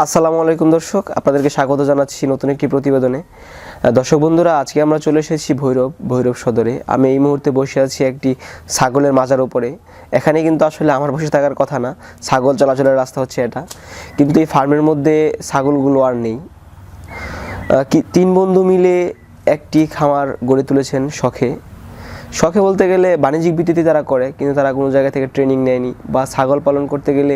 আসসালামু আলাইকুম দর্শক, আপনাদেরকে স্বাগত জানাচ্ছি নতুন একটি প্রতিবেদনে। দর্শক বন্ধুরা, আজকে আমরা চলে এসেছি ভৈরব ভৈরব সদরে। আমি এই মুহূর্তে বসে আছি একটি ছাগলের মাজার উপরে। এখানে কিন্তু আসলে আমার বসে থাকার কথা না, ছাগল চলাচলের রাস্তা হচ্ছে এটা। কিন্তু এই ফার্মের মধ্যে ছাগলগুলো আর নেই। তিন বন্ধু মিলে একটি খামার গড়ে তুলেছেন শখে। শখে বলতে গেলে বাণিজ্যিক ভিত্তিতে তারা করে, কিন্তু তারা কোনো জায়গা থেকে ট্রেনিং নেয়নি বা ছাগল পালন করতে গেলে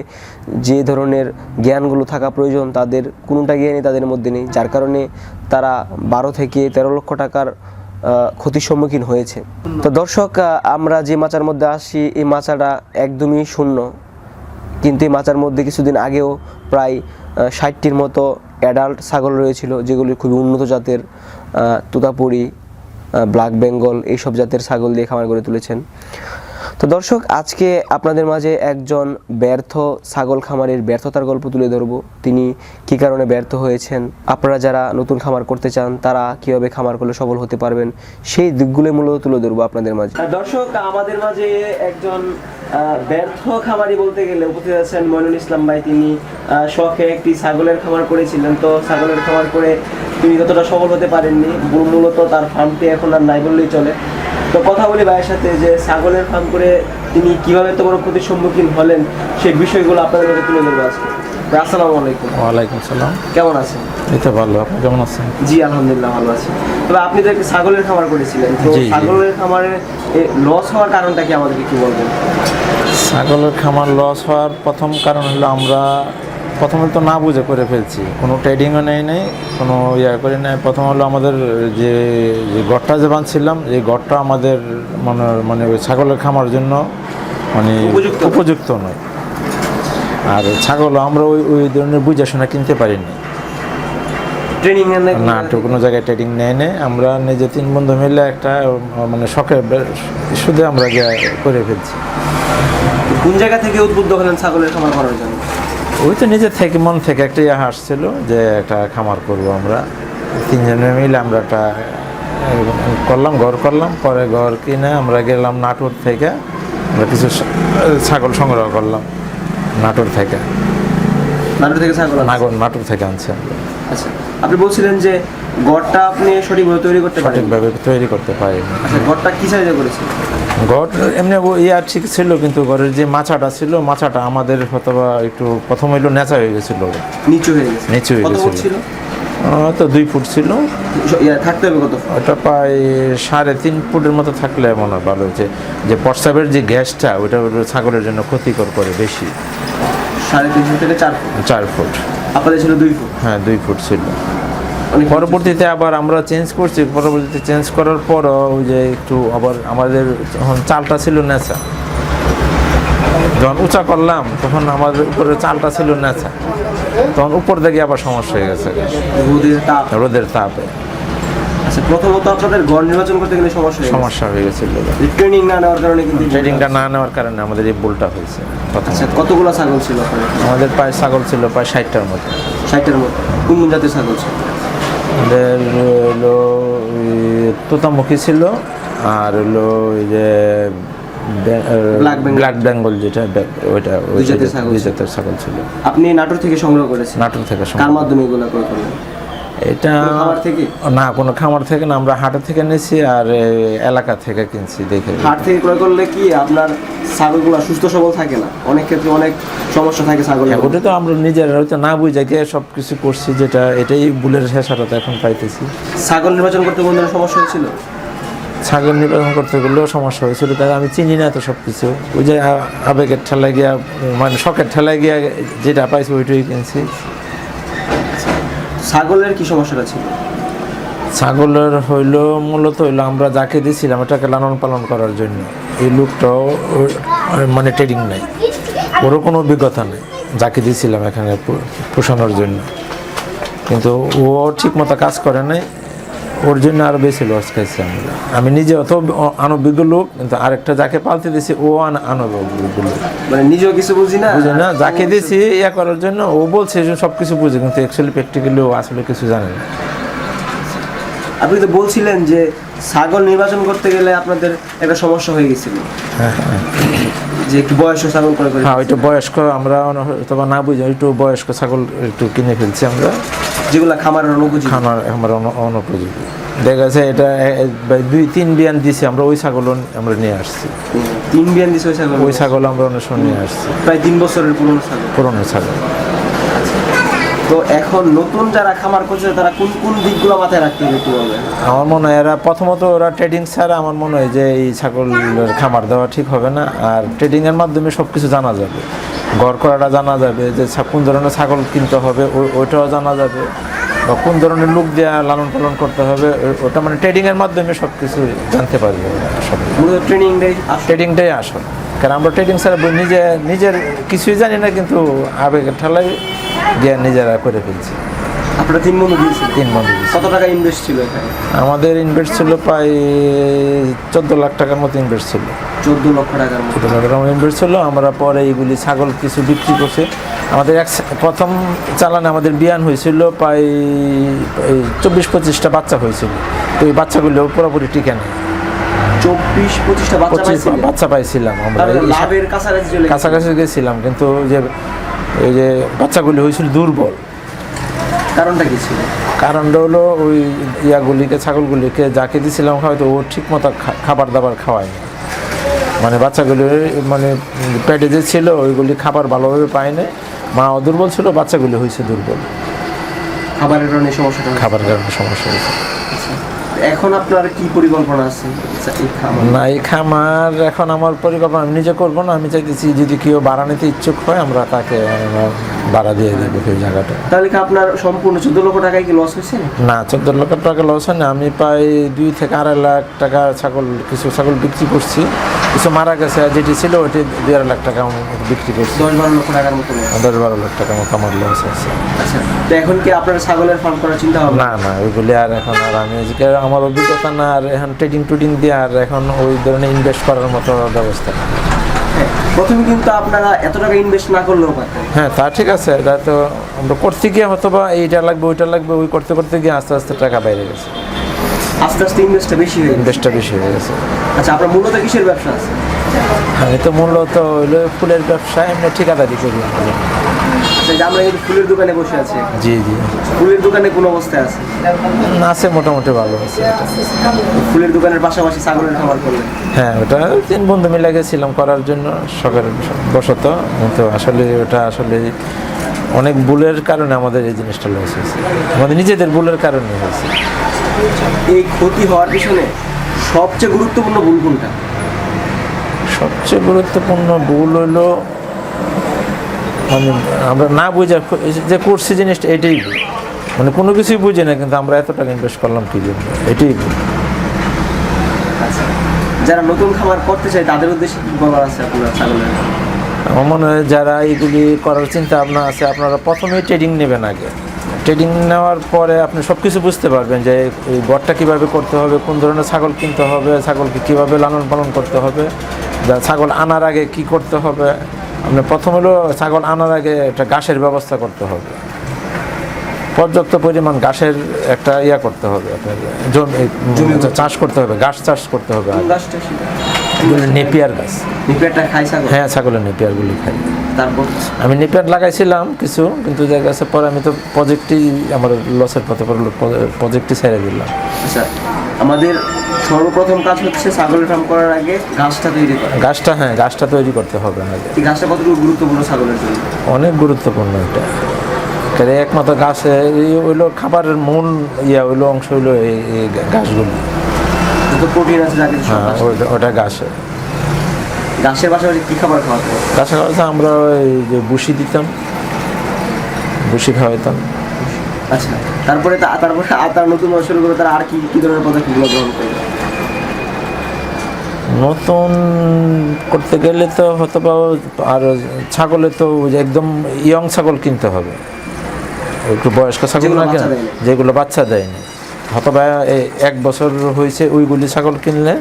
যে ধরনের জ্ঞানগুলো থাকা প্রয়োজন তাদের কোনোটা জ্ঞানই তাদের মধ্যে নেই, যার কারণে তারা বারো থেকে তেরো লক্ষ টাকার ক্ষতির সম্মুখীন হয়েছে। তো দর্শক আমরা যে মাচার মধ্যে আসি, এই মাচাটা একদমই শূন্য। কিন্তু এই মাচার মধ্যে কিছুদিন আগেও প্রায় ষাটটির মতো অ্যাডাল্ট ছাগল রয়েছিল, যেগুলি খুবই উন্নত জাতের তুতাপুরি ব্ল্যাক বেঙ্গল এইসব জাতের ছাগল দিয়ে খামার গড়ে তুলেছেন। তো দর্শক, আজকে আপনাদের মাঝে একজন ব্যর্থ ছাগল খামারের ব্যর্থতার গল্প তুলে ধরব। তিনি কী কারণে ব্যর্থ হয়েছেন? আপনারা যারা নতুন খামার করতে চান, তারা কীভাবে খামার করলে সফল হতে পারবেন? সেই দিকগুলো মূলত তুলে ধরবো আপনাদের মাঝে। দর্শক, আমাদের মাঝে একজন ব্যর্থ খামারি বলতে গেলে উপস্থিত আছেন মইনুল ইসলাম ভাই। তিনি শখে একটি ছাগলের খামার করেছিলেন। তো ছাগলের খামার করে তিনি ততটা সফল হতে পারেননি মূলত তার ফার্মটি এখন আর নাই বললেই চলে। তো কথা বলি ভাইয়ের সাথে যে ছাগলের ফার্ম করে তিনি কীভাবে তো বড় ক্ষতির সম্মুখীন হলেন সেই বিষয়গুলো আপনাদের মধ্যে তুলে ধরবো আজকে। আসসালামু আলাইকুম। ওয়ালাইকুম সালাম কেমন আছেন? এই তো ভালো আপনি কেমন আছেন? জি আলহামদুলিল্লাহ ভালো আছি। তবে আপনি তো ছাগলের খামার করেছিলেন তো। ছাগলের খামারে লস হওয়ার কারণটা কি আমাদেরকে কি বলবেন? ছাগলের খামার লস হওয়ার প্রথম কারণ হলো আমরা প্রথমে তো না বুঝে করে ফেলছি। কোনো ট্রেডিংও নেই নেই কোনো ইয়ে করে নেই প্রথম হলো আমাদের যে যে গড়টা যে বাঁধছিলাম এই গড়টা আমাদের মানে মানে ওই ছাগলের খামার জন্য মানে উপযুক্ত। নয়। আর ছাগল আমরা ওই ওই ধরনের বুঝে শোনা কিনতে পারিনি। ট্রেনিং না তো কোনো জায়গায় ট্রেডিং নেই নেই। আমরা নিজে তিন বন্ধু মিলে একটা মানে শখের শুধু আমরা করে ফেলছি। কোন জায়গা থেকে উদ্বুদ্ধ হলেন ছাগলের খামার করার জন্য? ওই তো নিজের থেকে মন থেকে একটা ইয়ে আসছিল যে একটা খামার করব আমরা। তিনজনে মিলে আমরা একটা করলাম ঘর করলাম। পরে ঘর কিনে আমরা গেলাম নাটোর থেকে। আমরা কিছু ছাগল সংগ্রহ করলাম নাটোর থেকে। নাটোর থেকে ছাগল নাগল নাগর নাটোর থেকে আনছে আচ্ছা। আপনি বলছিলেন যে গড়টা আপনি সঠিকভাবে তৈরি করতে পারেন সঠিকভাবে তৈরি করতে পারিনি আচ্ছা গড়টা কি সাইজে করেছেন? ঘর এমনি ও ইয়া ঠিক ছিল কিন্তু ঘরের যে মাছাটা ছিল মাছাটা আমাদের হয়তো বা একটু প্রথম হইল নেচা হয়ে গেছিল। নিচু হয়ে গেছে। নিচু হয়ে গেছিল। ছিল? তো দুই ফুট ছিল। থাকতে হবে কত ওটা প্রায় সাড়ে তিন ফুটের মতো থাকলে মনে হয় ভালো হয়েছে। যে প্রস্রাবের যে গ্যাসটা ওটা ছাগলের জন্য ক্ষতিকর করে বেশি। সাড়ে তিন ফুট থেকে চার ফুট। চার ফুট। আপনাদের ছিল দুই ফুট? হ্যাঁ দুই ফুট ছিল। পরবর্তীতে আবার আমরা চেঞ্জ করছি। পরবর্তীতে চেঞ্জ করার পর ওই যে একটু আবার আমাদের যখন চালটা ছিল নেচা যখন উঁচা করলাম তখন আমাদের উপরে চালটা ছিল নেচা তখন উপর থেকে আবার সমস্যা হয়ে গেছে। তাপ। রোদের তাপে। আচ্ছা প্রথমত আপনাদের গড় নির্বাচন করতে গেলে সমস্যা সমস্যা হয়ে গেছিল ট্রেনিং না নেওয়ার কারণে কিন্তু ট্রেডিংটা না নেওয়ার কারণে আমাদের এই ভুলটা হয়েছে আচ্ছা কতগুলো ছাগল ছিল আমাদের প্রায় ছাগল ছিল প্রায় ষাটটার মতো। ষাটের মতো। কোন কোন জাতের ছাগল ছিল? আমাদের হলো তোতামুখী ছিল আর হলো ওই যে ব্ল্যাক বেঙ্গল যেটা ওইটা ওই জাতের ছাগল ছিল। ছাগল ছিল। আপনি নাটোর থেকে সংগ্রহ করেছেন। নাটোর থেকে কার সংগ্রহ। মাধ্যমে এগুলো করলেন? এটা কোনো খামার থেকে? না কোনো খামার থেকে না আমরা হাটের থেকে নিয়েছি আর এলাকা থেকে কিনছি দেখে হাট থেকে ক্রয় করলে কি আপনার ছাগলগুলো সুস্থ সবল থাকে না? অনেক ক্ষেত্রে অনেক সমস্যা থাকে ছাগলের হ্যাঁ, ওটা তো আমরা নিজেরা হয়তো না বুঝে গিয়ে সব কিছু করছি যেটা এটাই ভুলের শেষাটা তো এখন পাইতেছি। ছাগল নির্বাচন করতে বন্ধুরা সমস্যা হয়েছিল? ছাগল নির্বাচন করতে গেলেও সমস্যা হয়েছিল তাই আমি চিনি না তো সব কিছু ওই যে আবেগের ঠেলায় গিয়া মানে শখের ঠেলায় গিয়া যেটা পাইছি ওইটাই কিনছি। ছাগলের কি সমস্যাটা ছিল? ছাগলের হইল, মূলত হইল আমরা যাকে দিয়েছিলাম এটাকে লালন পালন করার জন্য। এই লোকটাও মানে ট্রেডিং নাই। ওরও কোনো অভিজ্ঞতা নেই, যাকে দিয়েছিলাম এখানে পোষানোর জন্য। কিন্তু ও ঠিক মতো কাজ করে নাই। ওর জন্য আরও বেশি লস খাইছি আমরা। আমি নিজে অত অনভিজ্ঞ লোক কিন্তু আরেকটা যাকে পালতে দিয়েছি ও আন- অনভিজ্ঞ লোক। মানে নিজেও কিছু বুঝি না? বুঝে না যাকে দিয়েছি ইয়া করার জন্য ও বলছে সব কিছু বুঝে কিন্তু অ্যাকচুয়ালি প্র্যাকটিক্যালি ও আসলে কিছু জানে না। আপনি তো বলছিলেন যে ছাগল নির্বাচন করতে গেলে আপনাদের একটা সমস্যা হয়ে গেছিল। যে একটু বয়স্ক ছাগল করে হ্যাঁ ওইটা বয়স্ক আমরা অথবা না বুঝে একটু বয়স্ক ছাগল একটু কিনে ফেলছি আমরা। যেগুলো খামারের অনুপযোগী। খামার আমার অন- অনুপযোগী। দেখা যাচ্ছে এটা দুই তিন বিয়ান দিছি আমরা ওই ছাগল আমরা নিয়ে আসছি। তিন বিয়ান দিছে ওই ছাগল? ওই ছাগল আমরা অনেক সময় নিয়ে আসছি। প্রায় তিন বছরের পুরনো ছাগল। পুরনো ছাগল। তো এখন নতুন যারা খামার করছে তারা কোন কোন দিকগুলো মাথায় রাখতে হবে একটু বলবেন? আমার মনে হয় এরা প্রথমত ওরা ট্রেডিং ছাড়া আমার মনে হয় যে এই ছাগলের খামার দেওয়া ঠিক হবে না। আর ট্রেডিংয়ের মাধ্যমে সব কিছু জানা যাবে। ঘর করাটা জানা যাবে যে কোন ধরনের ছাগল কিনতে হবে ওই- ওইটাও জানা যাবে। বা কোন ধরনের লোক দেওয়া লালন পালন করতে হবে ওটা মানে ট্রেডিংয়ের মাধ্যমে সব কিছু জানতে পারবে। সব মূলত ট্রেনিং ট্রেডিংটাই আসল। কারণ আমরা ট্রেডিং ছাড়া নিজে নিজের কিছুই জানি না কিন্তু আবেগের ঠেলায় জ্ঞান নিজেরা করে ফেলছি। আপনারা তিন বন্ধু দিয়েছিলেন? তিন বন্ধু কত টাকা ইনভেস্ট ছিল এখানে? আমাদের ইনভেস্ট ছিল প্রায় চোদ্দ লাখ টাকার মতো ইনভেস্ট ছিল। চোদ্দ লক্ষ টাকার মতো। চোদ্দ লাখ টাকার ইনভেস্ট ছিল। আমরা পরে এইগুলি ছাগল কিছু বিক্রি করছি। আমাদের এক প্রথম চালানে আমাদের বিয়ান হয়েছিল প্রায় চব্বিশ পঁচিশটা বাচ্চা হয়েছিল। তো এই বাচ্চাগুলো পুরোপুরি টিকে নেই। চব্বিশ পঁচিশটা বাচ্চা বাচ্চা পাইছিলাম আমরা। লাভের কাছাকাছি চলে কাছাকাছি গেছিলাম কিন্তু যে এই যে বাচ্চাগুলি হয়েছিল দুর্বল। কারণটা কি ছিল? কারণটা হলো ওই ইয়াগুলিকে ছাগলগুলিকে যাকে দিয়েছিলাম হয়তো ও ঠিক মতো খাবার দাবার খাওয়ায়নি। মানে বাচ্চাগুলি মানে পেটে যে ছিল ওইগুলি খাবার ভালোভাবে পায়নি। মাও দুর্বল ছিল বাচ্চাগুলি হয়েছে দুর্বল। খাবারের কারণে এই সমস্যাটা খাবার কারণে সমস্যা হয়েছে। এখন আপনার কি পরিকল্পনা আছে? না এই খামার এখন আমার পরিকল্পনা আমি নিজে করব না আমি চাইতেছি যদি কেউ ভাড়া নিতে ইচ্ছুক হয় আমরা তাকে ভাড়া দিয়ে দেবো সেই জায়গাটা। তাহলে কি আপনার সম্পূর্ণ চোদ্দ লক্ষ টাকায় কি লস হয়েছে? না চোদ্দ লক্ষ টাকা লস হয় না আমি প্রায় দুই থেকে আড়াই লাখ টাকা ছাগল কিছু ছাগল বিক্রি করছি। কিছু মারা গেছে আর যেটি ছিল ওটি দুই আড়াই লাখ টাকা বিক্রি করছি। দশ বারো লক্ষ টাকার মতো দশ বারো লাখ টাকা মতো আমার লস আছে আচ্ছা তো এখন কি আপনার ছাগলের ফার্ম করার চিন্তা ভাবনা? না না ওইগুলি আর এখন আর আমি আমার অভিজ্ঞতা না আর এখন ট্রেডিং টুডিং দিয়ে আর এখন ওই ধরনের ইনভেস্ট করার মতো ব্যবস্থা নেই। হ্যাঁ, প্রথমে কিন্তু আপনারা এত টাকা ইনভেস্ট না করলেও পারতেন। হ্যাঁ তা ঠিক আছে এটা তো আমরা করতে গিয়ে হয়তো বা এইটা লাগবে ওইটা লাগবে ওই করতে করতে গিয়ে আস্তে আস্তে টাকা বাইরে গেছে। আস্তে আস্তে ইনভেস্টটা বেশি হয়ে ইনভেস্টটা বেশি হয়ে গেছে। আচ্ছা আপনার মূলত কিসের ব্যবসা আছে? আমি তো মূলত হইল ফুলের ব্যবসা এমনি ঠিকাদারি করি। আচ্ছা আমরা কিন্তু ফুলের দোকানে বসে আছি। জি জি। ফুলের দোকানে কোন অবস্থায় আছে? আছে মোটামুটি ভালো আছে। ফুলের দোকানের পাশাপাশি ছাগলের খাবার করলেন। হ্যাঁ ওটা তিন বন্ধু মিলে গেছিলাম করার জন্য কিন্তু আসলে ওটা আসলে অনেক ভুলের কারণে আমাদের এই জিনিসটা লস হয়েছে। আমাদের নিজেদের ভুলের কারণে হয়েছে। এই ক্ষতি হওয়ার পিছনে সবচেয়ে গুরুত্বপূর্ণ ভুল কোনটা? সবচেয়ে গুরুত্বপূর্ণ ভুল হলো মানে আমরা না বুঝে যে করছি জিনিসটা এটাই ভুল। মানে কোনো কিছুই বুঝি না কিন্তু আমরা এত টাকা ইনভেস্ট করলাম কি জন্য? এটাই ভুল। আচ্ছা যারা নতুন খাবার করতে চায় তাদের উদ্দেশ্যে কি বলার আছে আপনার ছাগলের? আমার মনে হয় যারা এইগুলি করার চিন্তা ভাবনা আছে আপনারা প্রথমেই ট্রেডিং নেবেন আগে। ট্রেডিং নেওয়ার পরে আপনি সব কিছু বুঝতে পারবেন যে এই গড়টা কীভাবে করতে হবে কোন ধরনের ছাগল কিনতে হবে ছাগলকে কীভাবে লালন পালন করতে হবে। যা ছাগল আনার আগে কি করতে হবে? আপনি প্রথম হলো ছাগল আনার আগে একটা ঘাসের ব্যবস্থা করতে হবে। পর্যাপ্ত পরিমাণ ঘাসের একটা ইয়া করতে হবে আপনার জমি চাষ করতে হবে ঘাস চাষ করতে হবে নেপিয়ার গাছ নিপেটা খাই ছাগল? হ্যাঁ ছাগলের নেপিয়ারগুলি খাই তারপর? আমি নেপিয়ার লাগাইছিলাম কিছু কিন্তু দেখা গেছে পরে আমি তো প্রজেক্টই আমার লসের পথে পড়ল প্রজেক্টই ছেড়ে দিলাম। আচ্ছা আমাদের সর্বপ্রথম কাজ হচ্ছে ছাগলের ফার্ম করার আগে ঘাসটা তৈরি করা। গাছটা হ্যাঁ গাছটা তৈরি করতে হবে আগে এই ঘাসটা কতটুকু গুরুত্বপূর্ণ ছাগলের জন্য? অনেক গুরুত্বপূর্ণ এটা। কারণ একমাত্র গাছে হইল খাবারের মূল ইয়া হইল অংশ হইল এই গাছগুলি। প্রোটিন আছে হ্যাঁ ওটা গাছে। ঘাসের পাশাপাশি কি খাবার খাওয়াতে হবে গাছে আমরা ওই যে বুসি দিতাম বুসি খাওয়াইতাম। আচ্ছা তারপরে তারপরে তারা নতুন বছর শুরু করে তারা আর কি কি ধরনের পদক্ষেপগুলো গ্রহণ করবে? নতুন করতে গেলে তো হয়তো বা আর ছাগলে তো একদম ইয়ং ছাগল কিনতে হবে। একটু বয়স্ক ছাগল যেগুলো না বাচ্চা কেন? দেয়নি। যেগুলো বাচ্চা দেয়নি। হয়তোবা এই এক বছর হয়েছে ওইগুলি ছাগল কিনলে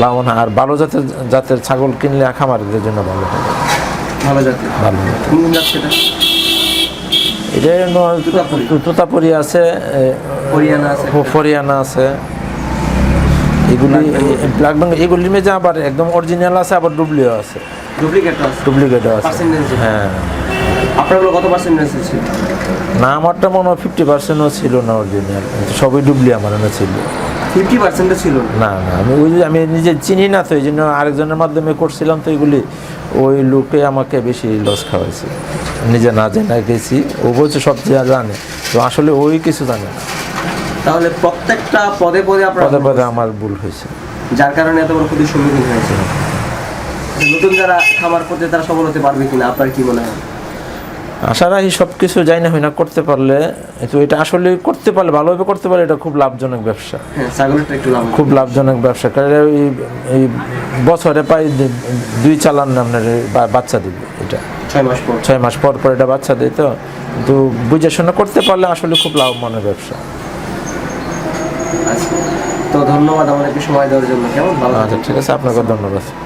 লাভবান হয়। আর ভালো জাতের জাতের ছাগল কিনলে খামারিদের জন্য ভালো হবে। ভালো জাতের। ভালো হবে। কোন কোন জাত সেটা এটা তোতাপুরি। আছে ফরিয়ানা আছে। এগুলি ব্ল্যাক বেঙ্গল। এগুলির মেজে আবার একদম অরিজিনাল আছে আবার ডুপ্লিও আছে। ডুপ্লিকেট আছে। ডুপ্লিকেটও আছে। হ্যাঁ। আপনারগুলো কত পার্সেন্টেজ ছিল? না আমারটা মনে হয় ফিফটি পার্সেন্টও ছিল না অরিজিনাল সবই ডুবলি আমার ছিল। ফিফটি পার্সেন্টও ছিল না। না আমি ওই আমি নিজে চিনি না তো এই জন্য আরেকজনের মাধ্যমে করছিলাম তো এগুলি ওই লোকে আমাকে বেশি লস খাওয়াইছে। নিজে না জেনে গেছি ও বলছে সব যা জানে তো আসলে ওই কিছু জানে না। তাহলে প্রত্যেকটা পদে পদে আপনার পদে পদে আমার ভুল হয়েছে। যার কারণে এত বড় ক্ষতির সম্মুখীন হয়েছে নতুন যারা খামার করতে তারা সফল হতে পারবে কিনা? আপনার কি মনে হয়? আশা রাখি সব কিছু যাই না হয় না করতে পারলে তো এটা আসলে করতে পারলে ভালোভাবে করতে পারলে এটা খুব লাভজনক ব্যবসা। হ্যাঁ খুব লাভজনক ব্যবসা কারণ এই এই বছরে প্রায় দুই চালান আপনার বাচ্চা দিবে এটা। ছয় মাস পর। পর এটা বাচ্চা দেয় তো কিন্তু বুঝে শুনে করতে পারলে আসলে খুব লাভবানের ব্যবসা। আচ্ছা তো ধন্যবাদ আমাদেরকে সময় দেওয়ার জন্য। কেমন? ভালো আচ্ছা ঠিক আছে আপনাকে ধন্যবাদ।